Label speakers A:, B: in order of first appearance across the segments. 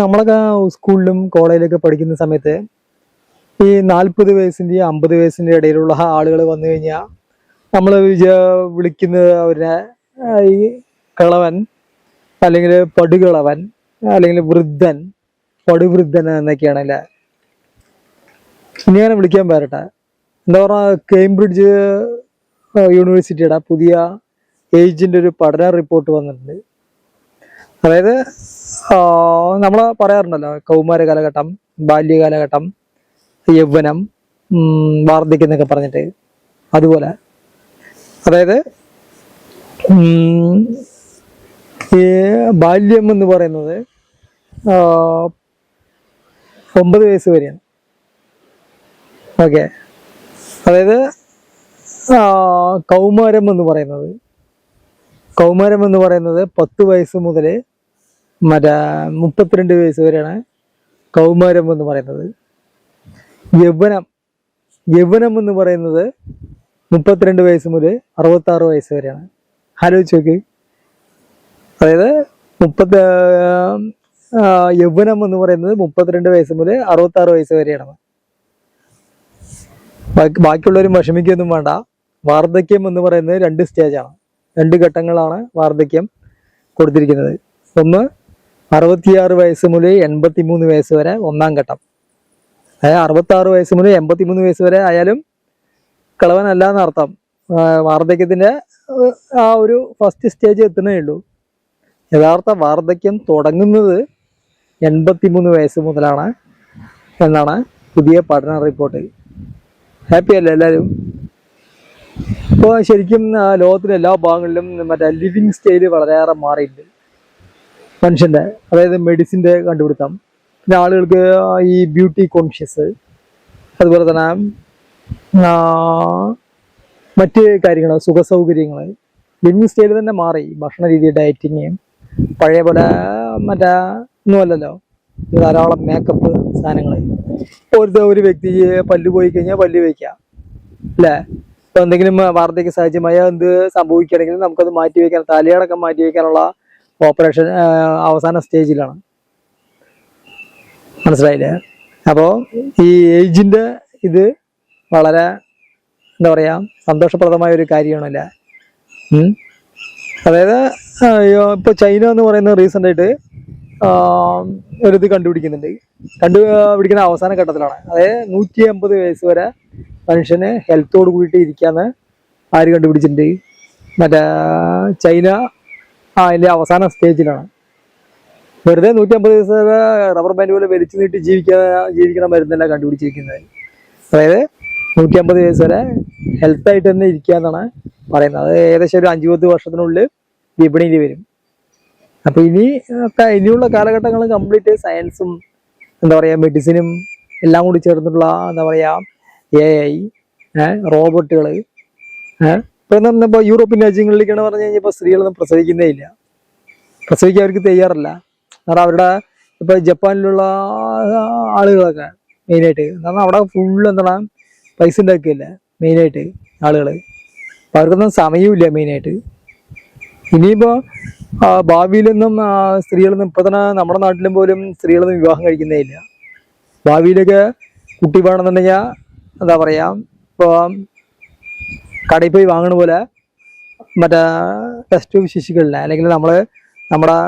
A: നമ്മളൊക്കെ സ്കൂളിലും കോളേജിലൊക്കെ പഠിക്കുന്ന സമയത്ത് ഈ നാൽപ്പത് വയസ്സിന്റെയും അമ്പത് വയസ്സിന്റെ ഇടയിലുള്ള ആളുകൾ വന്നു കഴിഞ്ഞാൽ നമ്മൾ വിളിക്കുന്നത് അവരെ ഈ കിളവൻ അല്ലെങ്കിൽ പടുകിളവൻ അല്ലെങ്കിൽ വൃദ്ധൻ പടുവൃദ്ധൻ എന്നൊക്കെയാണ് അല്ലേ? ഇനിയാണ് വിളിക്കാൻ പേരട്ടെ. എന്താ പറഞ്ഞാൽ കേംബ്രിഡ്ജ് യൂണിവേഴ്സിറ്റിയുടെ പുതിയ ഏജിന്റെ ഒരു പഠന റിപ്പോർട്ട് വന്നിട്ടുണ്ട്. അതായത് നമ്മൾ പറയാറുണ്ടല്ലോ കൗമാര കാലഘട്ടം ബാല്യകാലഘട്ടം യൗവനം വാർദ്ധക്യം എന്നൊക്കെ പറഞ്ഞിട്ട് അതുപോലെ. അതായത് ഈ ബാല്യം എന്ന് പറയുന്നത് ഒമ്പത് വയസ്സ് വരെയാണ്. ഓക്കെ. അതായത് കൗമാരം എന്ന് പറയുന്നത് കൗമാരം എന്ന് പറയുന്നത് പത്ത് വയസ്സ് മുതൽ മറ്റേ മുപ്പത്തിരണ്ട് വയസ്സ് വരെയാണ് കൗമാരം എന്ന് പറയുന്നത്. യൗവനം യൗവനം എന്ന് പറയുന്നത് മുപ്പത്തിരണ്ട് വയസ്സ് മുതൽ അറുപത്താറ് വയസ്സ് വരെയാണ്. ആലോചിച്ച് നോക്ക്. അതായത് മുപ്പത്തി യൗവനം എന്ന് പറയുന്നത് മുപ്പത്തിരണ്ട് വയസ്സ് മുതൽ അറുപത്താറ് വയസ്സ് വരെയാണ്. ബാക്കി ബാക്കിയുള്ളവരും വിഷമിക്കൊന്നും വേണ്ട. വാർദ്ധക്യം എന്ന് പറയുന്നത് രണ്ട് സ്റ്റേജാണ് രണ്ട് ഘട്ടങ്ങളാണ് വാർദ്ധക്യം കൊടുത്തിരിക്കുന്നത്. ഒന്ന് അറുപത്തിയാറ് വയസ്സ് മുതൽ എൺപത്തി മൂന്ന് വയസ്സ് വരെ ഒന്നാം ഘട്ടം. അതായത് അറുപത്തി ആറ് വയസ്സ് മുതൽ എൺപത്തി മൂന്ന് വയസ്സ് വരെ ആയാലും കളവനല്ല എന്നർത്ഥം. വാർദ്ധക്യത്തിന്റെ ആ ഒരു ഫസ്റ്റ് സ്റ്റേജ് എത്തുന്നേ ഉള്ളൂ. യഥാർത്ഥ വാർദ്ധക്യം തുടങ്ങുന്നത് എൺപത്തി മൂന്ന് വയസ്സ് മുതലാണ് എന്നാണ് പുതിയ പഠന റിപ്പോർട്ട് ഹാപ്പി അല്ലേ എല്ലാവരും? ഇപ്പോൾ ശരിക്കും ലോകത്തിലെ എല്ലാ ഭാഗങ്ങളിലും മറ്റേ ലിവിങ് സ്റ്റൈൽ വളരെയേറെ മാറിയിട്ടുണ്ട്. മനുഷ്യന്റെ അതായത് മെഡിസിന്റെ കണ്ടുപിടുത്തം. പിന്നെ ആളുകൾക്ക് ഈ ബ്യൂട്ടി കോൺഷ്യസ് അതുപോലെ തന്നെ മറ്റ് കാര്യങ്ങൾ സുഖ സൗകര്യങ്ങൾ ലിവിങ് സ്റ്റൈൽ തന്നെ മാറി. ഭക്ഷണ രീതി ഡയറ്റിങ് പഴയ പോലെ മറ്റേ ഒന്നുമല്ലല്ലോ. ധാരാളം മേക്കപ്പ് സാധനങ്ങൾ. ഒരു ഒരു വ്യക്തി പല്ല് പോയി കഴിഞ്ഞാൽ പല്ല് വയ്ക്കുക. അല്ലേ? ഇപ്പൊ എന്തെങ്കിലും വാർദ്ധക്യ സഹജമായ എന്ത് സംഭവിക്കുകയാണെങ്കിലും നമുക്കത് മാറ്റി വെക്കാൻ തലയടക്കം മാറ്റി വെക്കാനുള്ള ഓപ്പറേഷൻ അവസാന സ്റ്റേജിലാണ്. മനസ്സിലായില്ലേ? അപ്പോൾ ഈ ഏജിന്റെ ഇത് വളരെ എന്താ പറയാ സന്തോഷപ്രദമായ ഒരു കാര്യമാണല്ലേ? അതായത് ഇപ്പൊ ചൈന എന്ന് പറയുന്ന റീസെന്റ് ആയിട്ട് ഒരിത് കണ്ടുപിടിക്കുന്നുണ്ട്. കണ്ടുപിടിക്കുന്ന അവസാന ഘട്ടത്തിലാണ്. അതായത് നൂറ്റി അമ്പത് വയസ്സ് വരെ മനുഷ്യന് ഹെൽത്തോട് കൂടിയിട്ട് ഇരിക്കാന്ന് ആര് കണ്ടുപിടിച്ചിട്ടുണ്ട്? മറ്റേ ചൈന അതിന്റെ അവസാന സ്റ്റേജിലാണ് വെറുതെ നൂറ്റി അമ്പത് ദിവസം റബ്ബർ ബാൻഡ് പോലെ വലിച്ചു നീട്ടി ജീവിക്കാൻ ജീവിക്കണ മരുന്നല്ല കണ്ടുപിടിച്ചിരിക്കുന്നത്. അതായത് നൂറ്റി അമ്പത് വയസ്സ് വരെ ഹെൽത്തായിട്ട് തന്നെ ഇരിക്കുക എന്നാണ് പറയുന്നത്. അത് ഏകദേശം ഒരു അഞ്ചു പത്ത് വർഷത്തിനുള്ളിൽ വിപണിയിൽ വരും. അപ്പോൾ ഇനി ഇനിയുള്ള കാലഘട്ടങ്ങൾ കംപ്ലീറ്റ് സയൻസും എന്താ പറയുക മെഡിസിനും എല്ലാം കൂടി ചേർന്നിട്ടുള്ള എന്താ പറയാ എ ഐ റോബോട്ടുകൾ ഇപ്പം ഇപ്പോൾ യൂറോപ്യൻ രാജ്യങ്ങളിലേക്കാണ് പറഞ്ഞു കഴിഞ്ഞാൽ ഇപ്പൊ സ്ത്രീകളൊന്നും പ്രസവിക്കുന്നേ ഇല്ല. പ്രസവിക്കാൻ അവർക്ക് തയ്യാറല്ല. കാരണം അവരുടെ ഇപ്പൊ ജപ്പാനിലുള്ള ആളുകളൊക്കെ മെയിനായിട്ട് കാരണം അവിടെ ഫുള്ള് എന്താണ് പൈസ ഉണ്ടാക്കുകയല്ലേ മെയിനായിട്ട് ആളുകൾ അപ്പോൾ അവർക്കൊന്നും സമയമില്ല മെയിനായിട്ട്. ഇനിയിപ്പോ ആ, ഭാവിയിലൊന്നും സ്ത്രീകളൊന്നും ഇപ്പൊ തന്നെ നമ്മുടെ നാട്ടിലും പോലും സ്ത്രീകളൊന്നും വിവാഹം കഴിക്കുന്നേ ഇല്ല. ഭാവിയിലൊക്കെ കുട്ടി വേണമെന്നുണ്ടെങ്കിൽ എന്താ പറയാ ഇപ്പൊ കടയിൽ പോയി വാങ്ങണ പോലെ മറ്റേ ടെസ്റ്റ് ട്യൂബ് അല്ലെങ്കിൽ നമ്മൾ നമ്മുടെ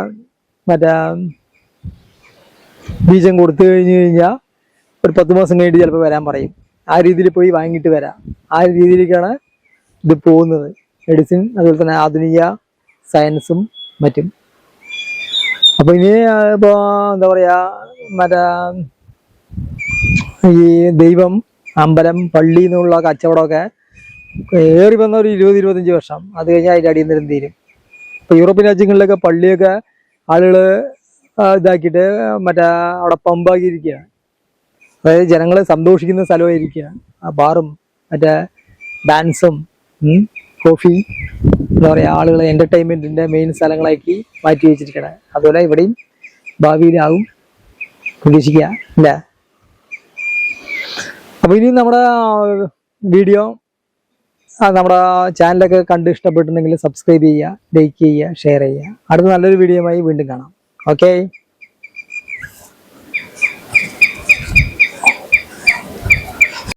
A: മറ്റേ ബീജം കൊടുത്തു കഴിഞ്ഞു കഴിഞ്ഞാൽ ഒരു പത്ത് മാസം കഴിഞ്ഞിട്ട് ചിലപ്പോൾ വരാൻ പറയും. ആ രീതിയിൽ പോയി വാങ്ങിയിട്ട് വരാം. ആ രീതിയിലേക്കാണ് ഇത് പോകുന്നത്. മെഡിസിൻ അതുപോലെ തന്നെ ആധുനിക സയൻസും മറ്റും. അപ്പോൾ ഇനി ഇപ്പോൾ എന്താ പറയാ മറ്റേ ഈ ദൈവം അമ്പലം പള്ളി എന്നുള്ള കച്ചവടമൊക്കെ ഏറി വന്ന ഒരു ഇരുപത് ഇരുപത്തഞ്ച് വർഷം. അത് കഴിഞ്ഞാൽ അതിന്റെ അടിയന്തരം തീരും. ഇപ്പൊ യൂറോപ്യൻ രാജ്യങ്ങളിലൊക്കെ പള്ളിയൊക്കെ ആളുകൾ ഇതാക്കിയിട്ട് മറ്റേ അവിടെ പമ്പാക്കിയിരിക്കുകയാണ്. അതായത് ജനങ്ങളെ സന്തോഷിക്കുന്ന സ്ഥലമായിരിക്കുക ആ ബാറും മറ്റേ ഡാൻസും കോഫി എന്താ പറയുക ആളുകളെ എന്റർടൈൻമെന്റിന്റെ മെയിൻ സ്ഥലങ്ങളാക്കി മാറ്റി വെച്ചിരിക്കണേ. അതുപോലെ ഇവിടെയും ഭാവിയിലാവും പ്രതീക്ഷിക്കുക അല്ലേ? അപ്പൊ ഇനി നമ്മുടെ വീഡിയോ നമ്മുടെ ചാനലൊക്കെ കണ്ട് ഇഷ്ടപ്പെട്ടിട്ടുണ്ടെങ്കിൽ സബ്സ്ക്രൈബ് ചെയ്യുക ലൈക്ക് ചെയ്യുക ഷെയർ ചെയ്യുക. അടുത്ത നല്ലൊരു വീഡിയോയുമായി വീണ്ടും കാണാം. ഓക്കെ